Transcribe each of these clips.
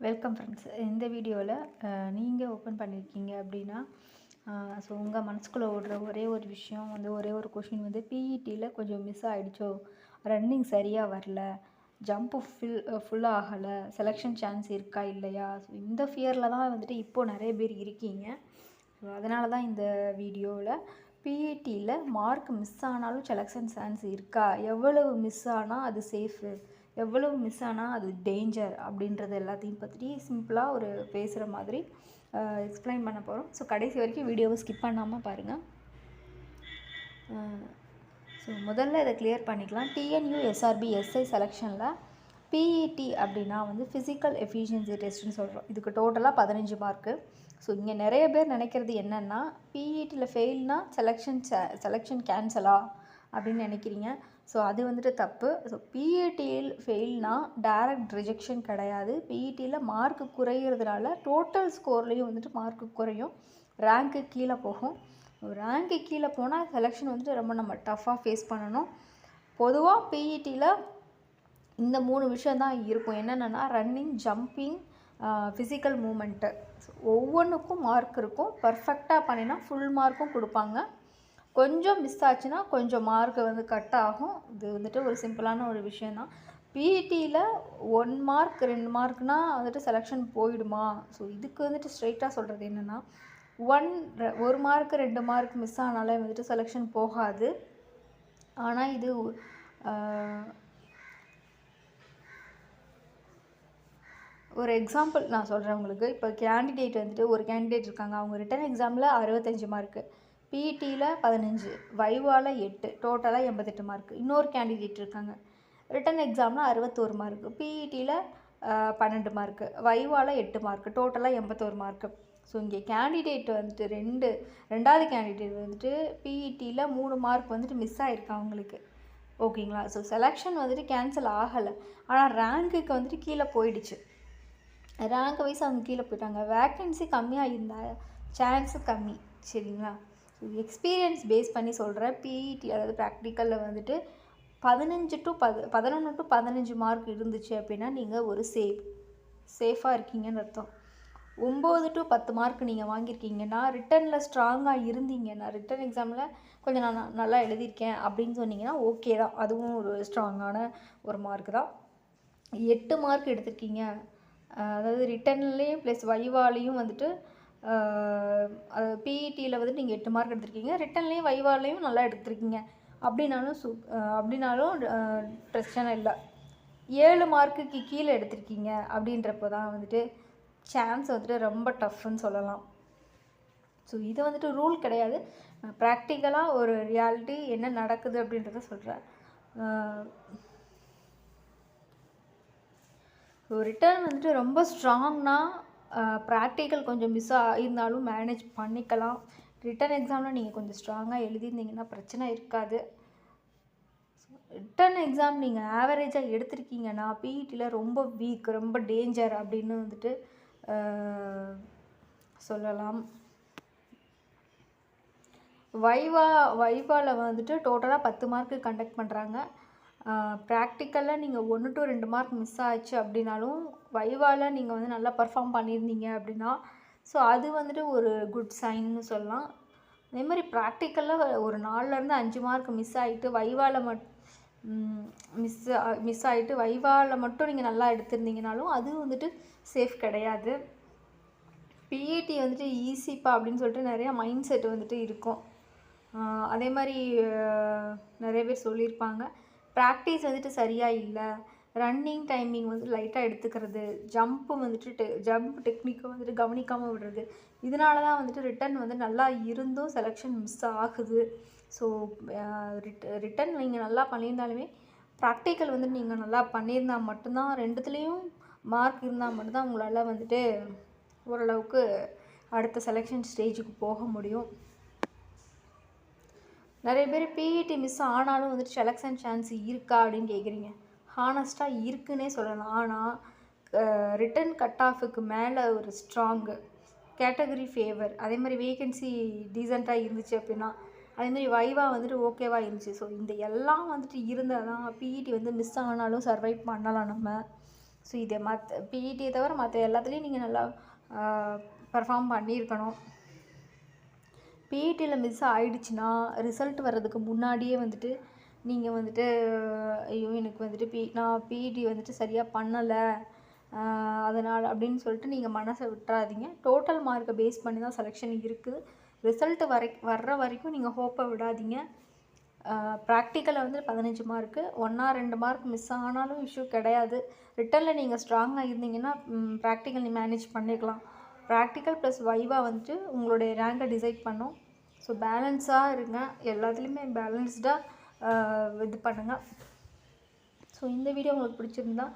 Welcome friends இந்த வீடியோவில் நீங்கள் ஓப்பன் பண்ணியிருக்கீங்க அப்படின்னா ஸோ உங்கள் மனசுக்குள்ளே ஓடுற ஒரே ஒரு விஷயம் வந்து ஒரே ஒரு கொஷின் வந்து பிஇடியில் கொஞ்சம் மிஸ் ஆகிடுச்சோ ரன்னிங் சரியாக வரல. ஜம்ப்பு ஃபில் ஃபுல்லாக ஆகலை. செலெக்ஷன் சான்ஸ் இருக்கா இல்லையா? ஸோ இந்த ஃபியரில் தான் வந்துட்டு இப்போது நிறைய பேர் இருக்கீங்க. ஸோ அதனால தான் இந்த வீடியோவில் பிஇடியில் மார்க் மிஸ் ஆனாலும் செலெக்ஷன் சான்ஸ் இருக்கா? எவ்வளவு மிஸ் ஆனால் அது சேஃபு எவ்வளவு மிஸ் ஆனால் அது டேஞ்சர் அப்படின்றது எல்லாத்தையும் பற்றி சிம்பிளாக ஒரு பேசுகிற மாதிரி எக்ஸ்பிளைன் பண்ண போகிறோம் ஸோ கடைசி வரைக்கும் வீடியோவை ஸ்கிப் பண்ணாமல் பாருங்கள் ஸோ முதல்ல இதை கிளியர் பண்ணிக்கலாம். டிஎன்யூ எஸ்ஆர்பி எஸ்ஐ செலெக்ஷனில் பிஇடி அப்படின்னா வந்து ஃபிசிக்கல் எஃபிஷியன்சி டெஸ்ட்னு சொல்கிறோம் இதுக்கு டோட்டலாக பதினஞ்சு மார்க்கு ஸோ இங்கே நிறைய பேர் நினைக்கிறது என்னென்னா பிஇடியில் ஃபெயில்னால் செலெக்ஷன் செலெக்ஷன் கேன்சலா அப்படின்னு நினைக்கிறீங்க. ஸோ அது வந்துட்டு தப்பு. ஸோ பிஇடியில் ஃபெயில்னால் டைரக்ட் ரிஜெக்ஷன் கிடையாது. பிஇடியில் மார்க்கு குறையிறதுனால டோட்டல் ஸ்கோர்லேயும் வந்துட்டு மார்க்கு குறையும். ரேங்க்கு கீழே போகும். ரேங்க்கு கீழே போனால் செலெக்ஷன் வந்துட்டு ரொம்ப நம்ம டஃப்பாக ஃபேஸ் பண்ணணும். பொதுவாக பிஇடியில் இந்த மூணு விஷயந்தான் இருக்கும். என்னென்னா ரன்னிங் ஜம்பிங் ஃபிசிக்கல் மூமெண்ட்டு ஒவ்வொன்றுக்கும் மார்க் இருக்கும். பர்ஃபெக்டாக பண்ணினா ஃபுல் மார்க்கும் கொடுப்பாங்க. கொஞ்சம் மிஸ் ஆச்சுன்னா கொஞ்சம் மார்க் வந்து கட் ஆகும். இது வந்துட்டு ஒரு சிம்பிளான ஒரு விஷயந்தான் பிஇடியில் ஒன் மார்க் ரெண்டு மார்க்னால் வந்துட்டு செலெக்ஷன் போயிடுமா? ஸோ இதுக்கு வந்துட்டு ஸ்ட்ரைட்டாக சொல்கிறது என்னென்னா ஒன் ஒரு மார்க் ரெண்டு மார்க் மிஸ் ஆனாலே வந்துட்டு செலெக்ஷன் போகாது. ஆனால் இது ஒரு எக்ஸாம்பிள் நான் சொல்கிறேன் உங்களுக்கு. இப்போ கேண்டிடேட் வந்துட்டு ஒரு கேண்டிடேட் இருக்காங்க. அவங்க ரிட்டன் எக்ஸாமில் அறுபத்தஞ்சு மார்க்கு பிஇடியில் பதினஞ்சு வைவாவில் எட்டு டோட்டலாக எண்பத்தெட்டு மார்க் இன்னொரு கேண்டிடேட் இருக்காங்க. ரிட்டன் எக்ஸாமில் அறுபத்தோரு மார்க்கு பிஇடியில் பன்னெண்டு மார்க்கு வைவாவில் எட்டு மார்க்கு டோட்டலாக எண்பத்தோரு மார்க்கு ஸோ இங்கே கேண்டிடேட் வந்துட்டு ரெண்டு ரெண்டாவது கேண்டிடேட் வந்துட்டு பிஇடியில் மூணு மார்க் வந்துட்டு மிஸ் ஆகிருக்கு அவங்களுக்கு. ஓகேங்களா ஸோ செலெக்ஷன் வந்துட்டு கேன்சல் ஆகலை. ஆனால் ரேங்க்குக்கு வந்துட்டு கீழே போயிடுச்சு. ரேங்க் வைஸ் அவங்க கீழே போயிட்டாங்க. வேக்கன்சி கம்மியாக இருந்தால் சான்ஸு கம்மி. சரிங்களா? எக்ஸ்பீரியன்ஸ் பேஸ் பண்ணி சொல்கிறேன் பிஇடி அதாவது ப்ராக்டிக்கலில் வந்துட்டு பதினஞ்சு டு பது பதினொன்று டு பதினஞ்சு மார்க் இருந்துச்சு அப்படின்னா நீங்கள் ஒரு சேஃப் சேஃபாக இருக்கீங்கன்னு அர்த்தம். ஒம்பது டு பத்து மார்க் நீங்கள் வாங்கியிருக்கீங்கன்னா ரிட்டனில் ஸ்ட்ராங்காக இருந்தீங்கன்னா ரிட்டன் எக்ஸாமில் கொஞ்சம் நான் நல்லா எழுதியிருக்கேன் அப்படின்னு சொன்னீங்கன்னா ஓகே தான். அதுவும் ஒரு ஸ்ட்ராங்கான ஒரு மார்க் தான். எட்டு மார்க் எடுத்திருக்கீங்க. அதாவது ரிட்டன்லேயும் ப்ளஸ் வைவாலையும் வந்துட்டு பிஇடியில் வந்து நீங்கள் எட்டு மார்க் எடுத்திருக்கீங்க. ரிட்டன்லேயும் வைவாலையும் நல்லா எடுத்திருக்கீங்க. அப்படின்னாலும் சு அப்படின்னாலும் பிரச்சனை இல்லை. ஏழு மார்க்குக்கு கீழே எடுத்திருக்கீங்க அப்படின்றப்போ தான் வந்துட்டு சான்ஸ் வந்துட்டு ரொம்ப டஃப்னு சொல்லலாம். ஸோ இது வந்துட்டு ரூல் கிடையாது. ப்ராக்டிக்கலாக ஒரு ரியாலிட்டி என்ன நடக்குது அப்படின்றத சொல்கிறேன் ஸோ ரிட்டர்ன் வந்துட்டு ரொம்ப ஸ்ட்ராங்னா ப்ராக்டிக்கல் கொஞ்சம் மிஸ் ஆகியிருந்தாலும் மேனேஜ் பண்ணிக்கலாம். ரிட்டன் எக்ஸாமில் நீங்கள் கொஞ்சம் ஸ்ட்ராங்காக எழுதியிருந்தீங்கன்னா பிரச்சனை இருக்காது. ரிட்டன் எக்ஸாம் நீங்கள் ஆவரேஜாக எடுத்திருக்கீங்கன்னா பிஇடியில் ரொம்ப வீக் ரொம்ப டேஞ்சர் அப்படின்னு வந்துட்டு சொல்லலாம். வைவா வைவாவில் வந்துட்டு டோட்டலாக பத்து மார்க்கு கண்டக்ட் பண்ணுறாங்க ப்ராக்டிக்கலில் நீங்கள் ஒன்று டு ரெண்டு மார்க் மிஸ் ஆச்சு அப்படின்னாலும் வைவால் நீங்கள் வந்து நல்லா பர்ஃபார்ம் பண்ணியிருந்தீங்க அப்படின்னா ஸோ அது வந்துட்டு ஒரு குட் சைன்னு சொல்லலாம். அதே மாதிரி ப்ராக்டிக்கலில் ஒரு நாலுலேருந்து அஞ்சு மார்க் மிஸ் ஆகிட்டு வைவால் மட் மிஸ் மிஸ் ஆகிட்டு வைவாவில் மட்டும் நீங்கள் நல்லா எடுத்திருந்தீங்கனாலும் அது வந்துட்டு சேஃப் கிடையாது. பிஇடி வந்துட்டு ஈஸிப்பா அப்படின்னு சொல்லிட்டு நிறையா மைண்ட் செட் வந்துட்டு இருக்கும். அதே மாதிரி நிறைய பேர் சொல்லியிருப்பாங்க. ப்ராக்டிஸ் வந்துட்டு சரியாக இல்லை. ரன்னிங் டைமிங் வந்து லைட்டாக எடுத்துக்கிறது ஜம்ப்பு வந்துட்டு டெ ஜம்ப் டெக்னிக்கை வந்துட்டு கவனிக்காமல் விடுறது. இதனால தான் வந்துட்டு ரிட்டன் வந்து நல்லா இருந்தும் செலெக்ஷன் மிஸ் ஆகுது. ஸோ ரிட் ரிட்டன் நீங்கள் நல்லா பண்ணியிருந்தாலுமே ப்ராக்டிக்கல் வந்து நீங்கள் நல்லா பண்ணியிருந்தால் மட்டும்தான் ரெண்டுத்துலேயும் மார்க் இருந்தால் மட்டும்தான் உங்களால் வந்துட்டு ஓரளவுக்கு அடுத்த செலெக்ஷன் ஸ்டேஜுக்கு போக முடியும். நிறைய பேர் பிஇடி மிஸ் ஆனாலும் வந்துட்டு செலெக்ஷன் சான்ஸ் இருக்கா அப்படின்னு கேட்குறீங்க ஹானஸ்ட்டாக இருக்குன்னே சொல்லலாம். ஆனால் ரிட்டன் கட் ஆஃபுக்கு மேலே ஒரு ஸ்ட்ராங்கு கேட்டகரி ஃபேவர் அதே மாதிரி வேகன்சி டீசெண்டாக இருந்துச்சு அப்படின்னா அதேமாதிரி வைவா வந்துட்டு ஓகேவாக இருந்துச்சு. ஸோ இந்த எல்லாம் வந்துட்டு இருந்தால் தான் பிஇடி வந்து மிஸ் ஆனாலும் சர்வைவ் பண்ணலாம் நம்ம. ஸோ இதை மற்ற பிஇடியை தவிர மற்ற எல்லாத்துலேயும் நீங்கள் நல்லா பர்ஃபார்ம் பண்ணியிருக்கணும். பிஇடியில் மிஸ் ஆயிடுச்சுன்னா ரிசல்ட் வர்றதுக்கு முன்னாடியே வந்துட்டு நீங்கள் வந்துட்டு ஐயோ எனக்கு வந்துட்டு பி நான் பிஇடி வந்துட்டு சரியாக பண்ணலை. அதனால் அப்படின்னு சொல்லிட்டு நீங்கள் மனசை விட்டுறாதீங்க. டோட்டல் மார்க்கை பேஸ் பண்ணி தான் செலெக்ஷன் இருக்குது ரிசல்ட் வரை வர்ற வரைக்கும் நீங்கள் ஹோப்பை விடாதீங்க. ப்ராக்டிக்கலில் வந்து பதினஞ்சு மார்க்கு ஒன்றா ரெண்டு மார்க் மிஸ் ஆனாலும் இஷ்யூ கிடையாது. ரிட்டனில் நீங்கள் ஸ்ட்ராங்காக இருந்தீங்கன்னா ப்ராக்டிக்கல் நீ மேனேஜ் பண்ணிக்கலாம். ப்ராக்டிக்கல் ப்ளஸ் வைவாக வந்துட்டு உங்களுடைய ரேங்கை டிசைட் பண்ணும். ஸோ பேலன்ஸாக இருங்க. எல்லாத்துலேயுமே பேலன்ஸ்டாக இது பண்ணுங்கள் ஸோ இந்த வீடியோ உங்களுக்கு பிடிச்சிருந்தா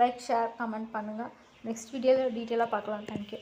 லைக் ஷேர் கமெண்ட் பண்ணுங்கள் நெக்ஸ்ட் வீடியோவில் டீட்டெயிலாக பார்க்கலாம். தேங்க்யூ